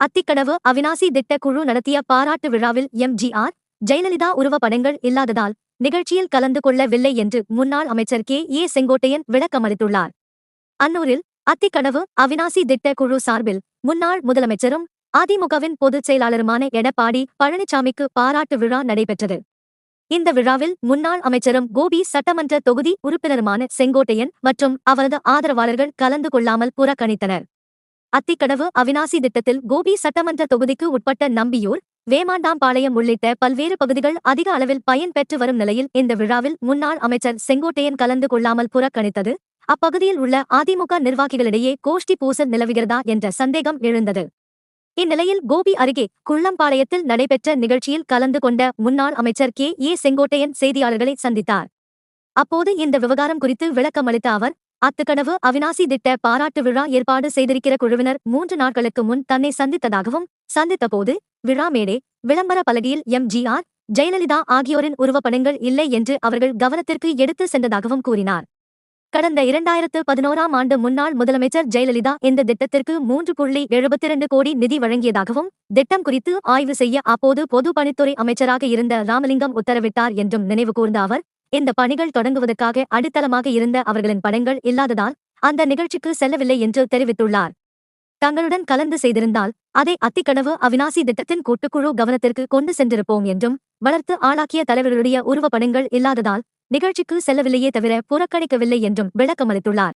அத்திக்கடவு அவினாசி திட்ட குழு நடத்திய பாராட்டு விழாவில் எம்ஜிஆர் ஜெயலலிதா உருவ படங்கள் இல்லாததால் நிகழ்ச்சியில் கலந்து கொள்ளவில்லை என்று முன்னாள் அமைச்சர் கே. ஏ. செங்கோட்டையன் விளக்கமளித்துள்ளார். அன்னூரில் அத்திக்கடவு அவினாசி திட்ட குழு சார்பில் முன்னாள் முதலமைச்சரும் அதிமுகவின் பொதுச் செயலாளருமான எடப்பாடி பழனிசாமிக்கு பாராட்டு விழா நடைபெற்றது. இந்த விழாவில் முன்னாள் அமைச்சரும் கோபி சட்டமன்ற தொகுதி உறுப்பினருமான செங்கோட்டையன் மற்றும் அவரது ஆதரவாளர்கள் கலந்து கொள்ளாமல் புறக்கணித்தனர். அத்திக்கடவு அவினாசி திட்டத்தில் கோபி சட்டமன்ற தொகுதிக்கு உட்பட்ட நம்பியூர் வேமாண்டாம்பாளையம் உள்ளிட்ட பல்வேறு பகுதிகள் அதிக அளவில் பயன் பெற்று வரும் நிலையில் இந்த விழாவில் முன்னாள் அமைச்சர் செங்கோட்டையன் கலந்து கொள்ளாமல் புறக்கணித்தது. அப்பகுதியில் உள்ள அதிமுக நிர்வாகிகளிடையே கோஷ்டி பூசல் நிலவுகிறதா என்ற சந்தேகம் எழுந்தது. இந்நிலையில் கோபி அருகே குள்ளம்பாளையத்தில் நடைபெற்ற நிகழ்ச்சியில் கலந்து கொண்ட முன்னாள் அமைச்சர் கே ஏ செங்கோட்டையன் செய்தியாளர்களை சந்தித்தார். அப்போது இந்த விவகாரம் குறித்து விளக்கமளித்த அவர் அத்துக்கனவு அவினாசி திட்ட பாராட்டு விழா ஏற்பாடு செய்திருக்கிற குழுவினர் மூன்று நாட்களுக்கு முன் தன்னை சந்தித்ததாகவும் சந்தித்தபோது விழா மேடே விளம்பர பலகையில் எம்ஜிஆர் ஜெயலலிதா ஆகியோரின் உருவப்படங்கள் இல்லை என்று அவர்கள் கவனத்திற்கு எடுத்து சென்றதாகவும் கூறினார். கடந்த இரண்டாயிரத்து பதினோராம் ஆண்டு முன்னாள் முதலமைச்சர் ஜெயலலிதா இந்த திட்டத்திற்கு மூன்று புள்ளி எழுபத்திரண்டு கோடி நிதி வழங்கியதாகவும் திட்டம் குறித்து ஆய்வு செய்ய அப்போது பொதுப்பணித்துறை அமைச்சராக இருந்த ராமலிங்கம் உத்தரவிட்டார் என்றும் நினைவு கூர்ந்த அவர் இந்த பணிகள் தொடங்குவதற்காக அடித்தளமாக இருந்த அவர்களின் படங்கள் இல்லாததால் அந்த நிகழ்ச்சிக்கு செல்லவில்லை என்று தெரிவித்துள்ளார். தங்களுடன் கலந்து செய்திருந்தால் அதை அத்திக்கனவு அவினாசி திட்டத்தின் கூட்டுக்குழு கவனத்திற்கு கொண்டு சென்றிருப்போம் என்றும் வளர்த்து ஆளாக்கிய தலைவர்களுடைய உருவப்படங்கள் இல்லாததால் நிகழ்ச்சிக்கு செல்லவில்லையே தவிர புறக்கணிக்கவில்லை என்றும் விளக்கமளித்துள்ளார்.